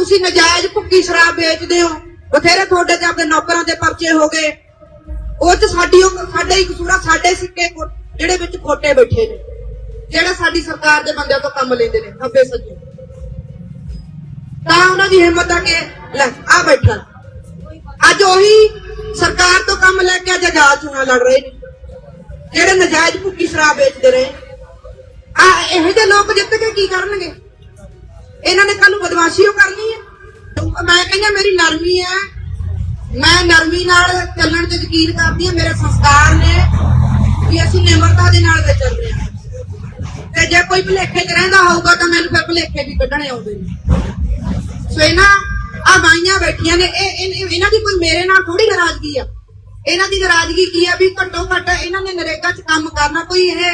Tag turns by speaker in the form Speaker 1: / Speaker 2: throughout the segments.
Speaker 1: ਤੁਸੀਂ ਨਜਾਇਜ਼ ਭੁੱਕੀ ਸ਼ਰਾਬ ਵੇਚਦੇ ਹੋ? ਬਥੇਰੇ ਤੁਹਾਡੇ ਤੇ ਆਪਣੇ ਨੌਕਰਾਂ ਦੇ ਪਰਚੇ ਹੋ ਗਏ। ਉਹ ਚ ਸਾਡੀ ਸਾਡਾ ਹੀ ਕਸੂਰ ਆ, ਸਾਡੇ ਸਿੱਕੇ ਜਿਹੜੇ ਵਿੱਚ ਖੋਟੇ ਬੈਠੇ ਨੇ। ਜਿਹੜਾ ਸਾਡੀ ਸਰਕਾਰ ਦੇ ਬੰਦਿਆਂ ਤੋਂ ਕੰਮ ਲੈਂਦੇ ਨੇ, ਖੱਬੇ ਸੱਜੇ। ਤਾਂ ਉਹਨਾਂ ਦੀ ਹਿੰਮਤ ਆ ਕਿ ਲੈ, ਆ ਬੈਠਾ। ਅੱਜ ਉਹੀ ਸਰਕਾਰ ਤੋਂ ਕੰਮ ਲੈ ਕੇ ਅੱਜ ਆਜ਼ਾਦ ਚੋਣਾਂ ਲੜ ਰਹੇ ਨੇ। ਜਿਹੜੇ ਨਜਾਇਜ਼ ਭੁੱਕੀ ਸ਼ਰਾਬ ਵੇਚਦੇ ਰਹੇ ਆ ਇਹੋ ਜਿਹੇ ਲੋਕ ਜਿੱਤ ਕੇ ਕੀ ਕਰਨਗੇ? ਇਹਨਾਂ ਨੇ ਕੱਲ ਨੂੰ ਬਦਮਾਸ਼ੀ ਉਹ ਕਹਿੰਦੇ ਮੇਰੀ ਨਰਮੀ ਹੈ। ਮੈਂ ਨਰਮੀ ਨਾਲ ਚੱਲਣ ਤੇ ਯਕੀਨ ਕਰਦੀ ਹਾਂ, ਮੇਰੇ ਸੰਸਕਾਰ ਨੇ ਕਿ ਅਸੀਂ ਨਿਮਰਤਾ ਦੇ ਨਾਲ ਵਿਚਰ ਰਹੇ ਹਾਂ। ਤੇ ਜੇ ਕੋਈ ਭੁਲੇਖੇ 'ਚ ਰਹਿੰਦਾ ਹੋਊਗਾ ਤਾਂ ਮੈਨੂੰ ਫਿਰ ਭੁਲੇਖੇ ਵੀ ਕੱਢਣੇ ਆਉਂਦੇ ਨੇ। ਸੋ ਇਹਨਾਂ ਆ ਬਾਈਆਂ ਬੈਠੀਆਂ ਨੇ। ਇਹ- ਇਹਨਾਂ ਦੀ ਕੋਈ ਮੇਰੇ ਨਾਲ ਥੋੜੀ ਨਾਰਾਜ਼ਗੀ ਆ। ਇਹਨਾਂ ਦੀ ਨਾਰਾਜ਼ਗੀ ਕੀ ਆ ਵੀ ਘੱਟੋ ਘੱਟ ਇਹਨਾਂ ਨੇ ਨਰੇਗਾ 'ਚ ਕੰਮ ਕਰਨਾ, ਕੋਈ ਇਹ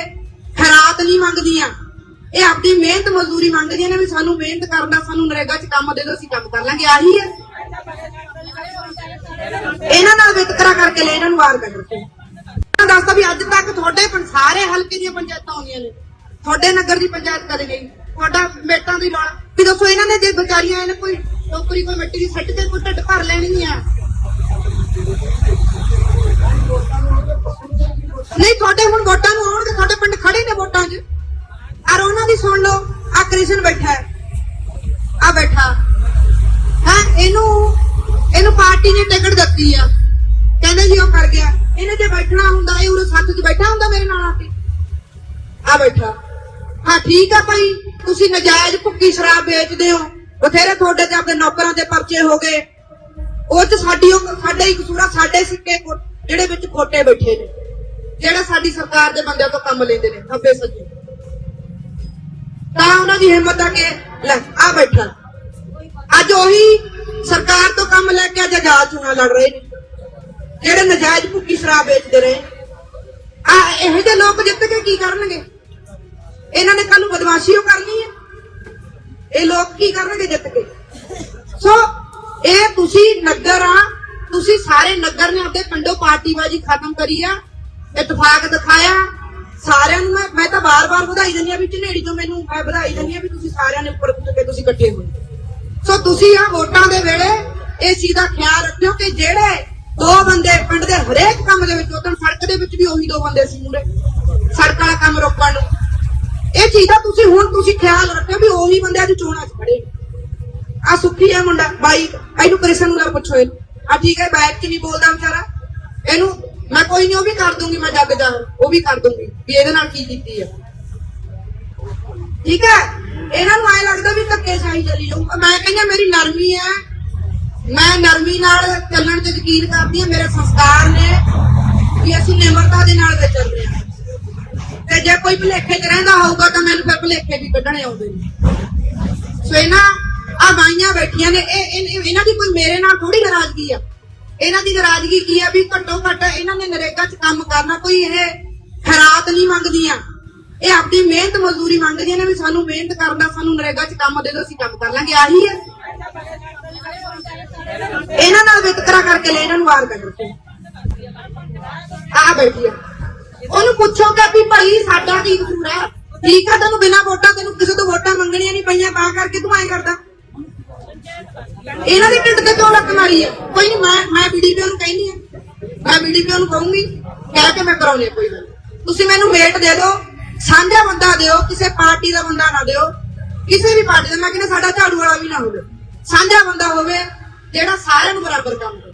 Speaker 1: ਖਰਾਤ ਨਹੀਂ ਮੰਗਦੀਆਂ। ਇਹ ਆਪਣੀ ਮਿਹਨਤ ਮਜ਼ਦੂਰੀ ਮੰਗਦੀਆਂ ਨੇ ਵੀ ਸਾਨੂੰ ਮਿਹਨਤ ਕਰਨਾ ਸਾਨੂੰ ਨਰੇਗਾ 'ਚ ਕੰਮ ਦੇ ਦਿਓ, ਅਸੀਂ ਕੰਮ ਕਰ ਲਾਂਗੇ। ਆਹੀ ਹੈ। ਇਹਨਾਂ ਨਾਲ ਵਿਤਕਰਾ ਕਰਕੇ ਲੈ, ਇਹਨਾਂ ਨੂੰ ਬਾਹਰ ਕੱਢ ਦਿੱਤੇ ਮੈਂ ਦੱਸਦਾ ਵੀ ਅੱਜ ਤੱਕ ਤੁਹਾਡੇ ਸਾਰੇ ਹਲਕੇ ਦੀਆਂ ਪੰਚਾਇਤਾਂ ਆਉਂਦੀਆਂ ਨੇ। ਤੁਹਾਡੇ ਨਗਰ ਦੀ ਪੰਚਾਇਤ ਕਦੇ ਗਈ। ਤੁਹਾਡਾ ਮੇਟਾਂ ਦੀ ਲੋੜ ਵੀ ਦੱਸੋ ਇਹਨਾਂ ਨੇ ਜੇ ਵਿਚਾਰੀਆਂ ਇਹਨੇ ਕੋਈ ਟੋਕਰੀ ਕੋਈ ਮਿੱਟੀ ਦੀ ਸੱਟ ਕੇ ਕੋਈ ਢਿੱਡ ਭਰ ਲੈਣੀ ਆ? ਨਹੀਂ, ਤੁਹਾਡੇ ਹੁਣ ਵੋਟਾਂ ਨੂੰ ਆਉਣਗੇ, ਤੁਹਾਡੇ ਪਿੰਡ ਖੜੇ ਨੇ ਵੋਟਾਂ 'ਚ। ਔਰ ਸੁਣ ਲਓ ਆ ਕ੍ਰਿਸ਼ਨ ਬੈਠਾ ਹੈ। ਆ ਬੈਠਾ। ਹਾਂ, ਇਹਨੂੰ ਇਹਨੂੰ ਪਾਰਟੀ ਨੇ ਟਿਕਟ ਦਿੱਤੀ ਆ। ਕਹਿੰਦੇ ਜੀ ਉਹ ਕਰ ਗਿਆ। ਇਹਨੇ ਜੇ ਬੈਠਣਾ ਹੁੰਦਾ, ਇਹ ਉਰੇ ਸੱਤ 'ਚ ਬੈਠਾ ਹੁੰਦਾ ਮੇਰੇ ਨਾਲ ਆ ਕੇ। ਆ ਬੈਠਾ। ਹਾਂ, ਠੀਕ ਆ ਭਾਈ। ਤੁਸੀਂ ਨਜਾਇਜ਼ ਭੁੱਕੀ ਸ਼ਰਾਬ ਵੇਚਦੇ ਹੋ। ਬਥੇਰੇ ਤੁਹਾਡੇ ਤੇ ਆਪਣੇ ਨੌਕਰਾਂ ਦੇ ਪਰਚੇ ਹੋ ਗਏ। ਉਹ ਚ ਸਾਡੀ ਉਹ, ਸਾਡਾ ਹੀ ਕਸੂਰ ਆ, ਸਾਡੇ ਸਿੱਕੇ ਜਿਹੜੇ ਵਿੱਚ ਖੋਟੇ ਬੈਠੇ ਨੇ। ਜਿਹੜਾ ਸਾਡੀ ਸਰਕਾਰ ਦੇ ਬੰਦਿਆਂ ਤੋਂ ਕੰਮ ਲੈਂਦੇ ਨੇ ਖੱਬੇ ਸੱਜੇ। ਤਾਂ ਉਹਨਾਂ ਦੀ ਹਿੰਮਤ ਆ ਕੇ ਲੈ, ਆ ਬੈਠਾ। ਅੱਜ ਉਹੀ ਸਰਕਾਰ ਤੋਂ ਕੰਮ ਲੈ ਕੇ ਅੱਜ ਆਜ਼ਾਦ ਚੋਣਾਂ ਲੜ ਰਹੇ ਨੇ। ਜਿਹੜੇ ਨਜਾਇਜ਼ ਭੁੱਕੀ ਸ਼ਰਾਬ ਵੇਚਦੇ ਰਹੇ। ਆ, ਇਹੋ ਜਿਹੇ ਲੋਕ ਜਿੱਤ ਕੇ ਕੀ ਕਰਨਗੇ? ਇਹਨਾਂ ਨੇ ਕੱਲ ਨੂੰ ਬਦਮਾਸ਼ੀ ਉਹ ਕਰਨੀ ਹੈ। ਇਹ ਲੋਕ ਕੀ ਕਰਨਗੇ ਜਿੱਤ ਕੇ? ਸੋ, ਇਹ ਤੁਸੀਂ ਨਗਰ ਆ, ਤੁਸੀਂ ਸਾਰੇ ਨਗਰ ਨੇ ਆਪਣੇ ਪਿੰਡੋਂ ਪਾਰਟੀਬਾਜੀ ਖਤਮ ਕਰੀ ਆ, ਇਤਫਾਕ ਦਿਖਾਇਆ ਸਾਰਿਆਂ ਨੂੰ ਮੈਂ ਮੈਂ ਤਾਂ ਬਾਰ-ਬਾਰ ਵਧਾਈ ਦਿੰਦੀ ਆ ਵੀ ਝਨੇੜੀ ਤੋਂ ਮੈਨੂੰ ਮੈਂ ਵਧਾਈ ਦਿੰਦੀ ਆ ਵੀ ਤੁਸੀਂ ਸਾਰਿਆਂ ਨੇ ਉੱਪਰ ਉੱਠ ਕੇ ਤੁਸੀਂ ਇਕੱਠੇ ਹੋਏ। ਸੋ ਤੁਸੀਂ ਆ ਵੋਟਾਂ ਦੇ ਵੇਲੇ ਇਸ ਚੀਜ਼ ਦਾ ਖਿਆਲ ਰੱਖਿਓ ਕਿ ਜਿਹੜੇ ਦੋ ਬੰਦੇ ਪਿੰਡ ਦੇ ਹਰੇਕ ਕੰਮ ਦੇ ਵਿੱਚ ਉਦੋਂ ਸੜਕ ਦੇ ਵਿੱਚ ਵੀ ਉਹੀ ਦੋ ਬੰਦੇ ਸੀ ਮੂਰੇ ਸੜਕ ਵਾਲਾ ਕੰਮ ਰੋਕਣ ਨੂੰ। ਇਹ ਚੀਜ਼ ਦਾ ਤੁਸੀਂ ਹੁਣ ਤੁਸੀਂ ਖਿਆਲ ਰੱਖਿਓ ਵੀ ਉਹੀ ਬੰਦੇ ਅੱਜ ਚੋਣਾਂ 'ਚ ਖੜੇ ਆ ਸੁੱਖੀ ਆ ਮੁੰਡਾ, ਬਾਈ। ਇਹਨੂੰ ਕ੍ਰਿਸ਼ਨ ਨੂੰ ਨਾ ਪੁੱਛੋ ਇਹਨੂੰ। ਆ ਠੀਕ ਹੈ ਬੈਠ ਚ ਨਹੀਂ ਬੋਲਦਾ ਵਿਚਾਰਾ। ਇਹਨੂੰ ਮੈਂ ਕੋਈ ਨਹੀਂ ਉਹ ਵੀ ਕਰ ਦੂੰਗੀ, ਮੈਂ ਜੱਗ ਜਾ ਉਹ ਵੀ ਕਰ ਦੂੰਗੀ, ਵੀ ਇਹਦੇ ਨਾਲ ਕੀ ਕੀਤੀ ਆ। ਠੀਕ ਹੈ? ਇਹਨਾਂ ਨੂੰ ਐ ਲੱਗਦਾ ਵੀ ਧੱਕੇ ਸ਼ਾਹੀ ਚੱਲੀ ਜਾਊ। ਮੈਂ ਕਹਿੰਦਾ ਮੇਰੀ ਨਰਮੀ ਹੈ। ਮੈਂ ਨਰਮੀ ਨਾਲ ਚੱਲਣ ਤੇ ਯਕੀਨ ਕਰਦੀ ਹਾਂ, ਮੇਰੇ ਸੰਸਕਾਰ ਨੇ ਵੀ ਅਸੀਂ ਨਿਮਰਤਾ ਦੇ ਨਾਲ ਵਿਚਰ ਰਹੇ ਹਾਂ। ਤੇ ਜੇ ਕੋਈ ਭੁਲੇਖੇ 'ਚ ਰਹਿੰਦਾ ਹੋਊਗਾ, ਤਾਂ ਮੈਨੂੰ ਫਿਰ ਭੁਲੇਖੇ ਵੀ ਕੱਢਣੇ ਆਉਂਦੇ ਨੇ। ਸੋ ਇਹਨਾਂ ਆ ਬਾਈਆਂ ਬੈਠੀਆਂ ਨੇ। ਇਹ- ਇਹਨਾਂ ਦੀ ਕੋਈ ਮੇਰੇ ਨਾਲ ਥੋੜੀ ਨਾਰਾਜ਼ਗੀ ਆ। ਇਹਨਾਂ ਦੀ ਨਾਰਾਜ਼ਗੀ ਕੀ ਹੈ ਵੀ ਘੱਟੋ ਘੱਟ ਇਹਨਾਂ ਨੇ ਨਰੇਗਾ 'ਚ ਕੰਮ ਕਰਨਾ, ਕੋਈ ਇਹ ਖਰਾਤ ਨਹੀਂ ਮੰਗਦੀਆਂ। ਇਹ ਆਪਣੀ ਮਿਹਨਤ ਮਜ਼ਦੂਰੀ ਮੰਗਦੀਆਂ ਨੇ ਵੀ ਸਾਨੂੰ ਮਿਹਨਤ ਕਰਨ ਦਾ, ਸਾਨੂੰ ਨਰੇਗਾ 'ਚ ਕੰਮ ਦੇ ਦਿਓ, ਅਸੀਂ ਕੰਮ ਕਰ ਲਾਂਗੇ। ਆਹੀ ਹੈ ਇਹਨਾਂ ਨਾਲ ਵਿਤਕਰਾ ਕਰਕੇ ਲੈ, ਇਹਨਾਂ ਨੂੰ ਬਾਹਰ ਕੱਢੋ। ਆ ਬੈਠੀ ਆ। ਉਹਨੂੰ ਪੁੱਛੋਗਾ ਵੀ ਭਾਈ ਸਾਡਾ ਕੀ ਕਸੂਰ ਹੈ ਠੀਕ ਆ ਤੈਨੂੰ ਬਿਨਾਂ ਵੋਟਾਂ, ਤੈਨੂੰ ਕਿਸੇ ਤੋਂ ਵੋਟਾਂ ਮੰਗਣੀਆਂ ਨਹੀਂ ਪਈਆਂ, ਤਾਂ ਕਰਕੇ ਤੂੰ ਐਂ ਕਰਦਾ। ਇਹਨਾਂ ਦੀ ਢਿੱਡ ਤੇ ਕਿਉਂ ਲੱਤ ਮਾਰੀ ਆ। ਕੋਈ ਨਹੀਂ ਮੈਂ ਮੈਂ ਬੀਡੀਪੀਓ ਨੂੰ ਕਹਿੰਦੀ ਆ ਮੈਂ ਬੀਡੀਪੀਓ ਨੂੰ ਕਹੂੰਗੀ ਕਹਿ ਕੇ ਮੈਂ ਕਰਾਉਣੀ ਕੋਈ ਗੱਲ ਤੁਸੀਂ ਮੈਨੂੰ ਵੇਟ ਦੇ ਦਿਓ ਸਾਂਝਾ ਬੰਦਾ ਦਿਓ ਕਿਸੇ ਪਾਰਟੀ ਦਾ ਬੰਦਾ ਨਾ ਦਿਓ ਕਿਸੇ ਵੀ ਪਾਰਟੀ ਦਾ ਮੈਂ ਕਹਿੰਦਾ ਸਾਡਾ ਝਾੜੂ ਵਾਲਾ ਵੀ ਨਾ ਹੋਵੇ। ਸਾਂਝਾ ਬੰਦਾ ਹੋਵੇ ਜਿਹੜਾ ਸਾਰਿਆਂ ਨੂੰ ਬਰਾਬਰ ਕੰਮ ਕਰੇ।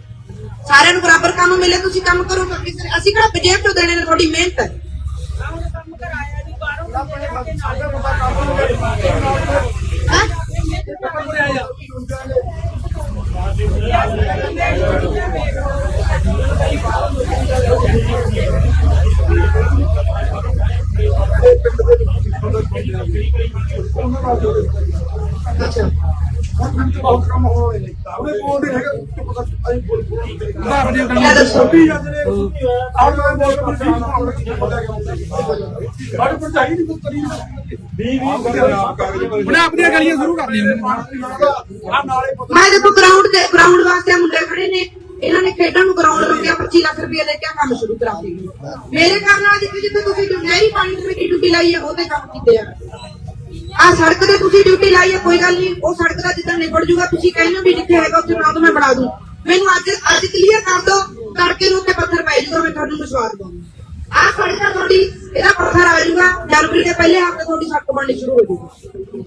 Speaker 1: ਸਾਰਿਆਂ ਨੂੰ ਬਰਾਬਰ ਕੰਮ ਮਿਲੇ ਤੁਸੀਂ ਕੰਮ ਕਰੋ ਕਿਸੇ ਅਸੀਂ ਕਿਹੜਾ ਬਜੇਟ ਤੋਂ ਦੇਣੇ ਨੇ? ਤੁਹਾਡੀ ਮਿਹਨਤ ਹੈ।
Speaker 2: ਕੰਮ ਬੋਲਦੇ ਹੈਗੇ ਚੁੱਪ ਕਰ ਅਸੀਂ ਬੋਲ ਬੋਲ
Speaker 1: ਲੈ ਦੱਸੋ।
Speaker 2: ਛੋਟੀ ਜਾਂਦੇ ਨੇ ਆਉਣ ਵਾਲੇ ਬੋਲ ਕੇ ਫਿਰ ਸਾਡੇ ਕੋਲ ਚਾਹੀਦੀ ਕੋਈ ਕਰੀ ਵੀ ਵੀ
Speaker 3: ਉਹਨੇ ਆਪਣੀਆਂ ਗਲੀਆਂ ਸ਼ੁਰੂ ਕਰ ਲਈਆਂ।
Speaker 1: ਮੈਂ ਦੇਖੋ ਗਰਾਊਂਡ ਦੇ ਗਰਾਊਂਡ ਵਾਸਤੇ ਮੁੰਡੇ ਖੜੇ ਨੇ। ਇਹਨਾਂ ਨੇ ਖੇਡਾਂ ਨੂੰ ਗਰਾਊਂਡ ਰੁਕਿਆ 25 ਲੱਖ ਰੁਪਏ ਲੈ ਕੇ ਕੰਮ ਸ਼ੁਰੂ ਕਰਾ ਦਿੱਤੇ। ਮੇਰੇ ਘਰ ਨਾਲ ਜਿੱਥੇ ਜਿੱਥੇ ਤੁਸੀਂ ਲਾਈ ਹੈ ਉਹਦੇ ਕੰਮ ਕੀਤੇ ਆ। ਆ ਸੜਕ ਤੇ ਤੁਸੀਂ ਡਿਊਟੀ ਲਾਈ ਹੈ ਕੋਈ ਗੱਲ ਨਹੀਂ, ਉਹ ਸੜਕ ਦਾ ਜਿੱਦਾਂ ਨਿਬੜ ਜੂਗਾ, ਤੁਸੀਂ ਕਹਿੰਦੇ ਵੀ ਜਿੱਥੇ ਹੈਗਾ ਉੱਥੇ ਨਾ ਤਾਂ ਮੈਂ ਬਣਾ ਦੂੰ। ਮੈਨੂੰ ਅੱਜ ਅੱਜ ਕਲੀਅਰ ਕਰ ਦੋ ਤੜਕੇ ਨੂੰ ਉੱਤੇ ਪੱਥਰ ਪੈ ਜੂਗਾ, ਮੈਂ ਤੁਹਾਨੂੰ ਵਿਸ਼ਵਾਸ ਦਊਂਗਾ ਆ ਸੜਕ ਆ ਤੁਹਾਡੀ, ਇਹਦਾ ਪੱਥਰ ਆ ਜੂਗਾ, ਜਨਵਰੀ ਦੇ ਪਹਿਲੇ ਹਫ਼ਤੇ ਤੁਹਾਡੀ ਸੜਕ ਬਣਨੀ ਸ਼ੁਰੂ ਹੋ ਜੂਗੀ।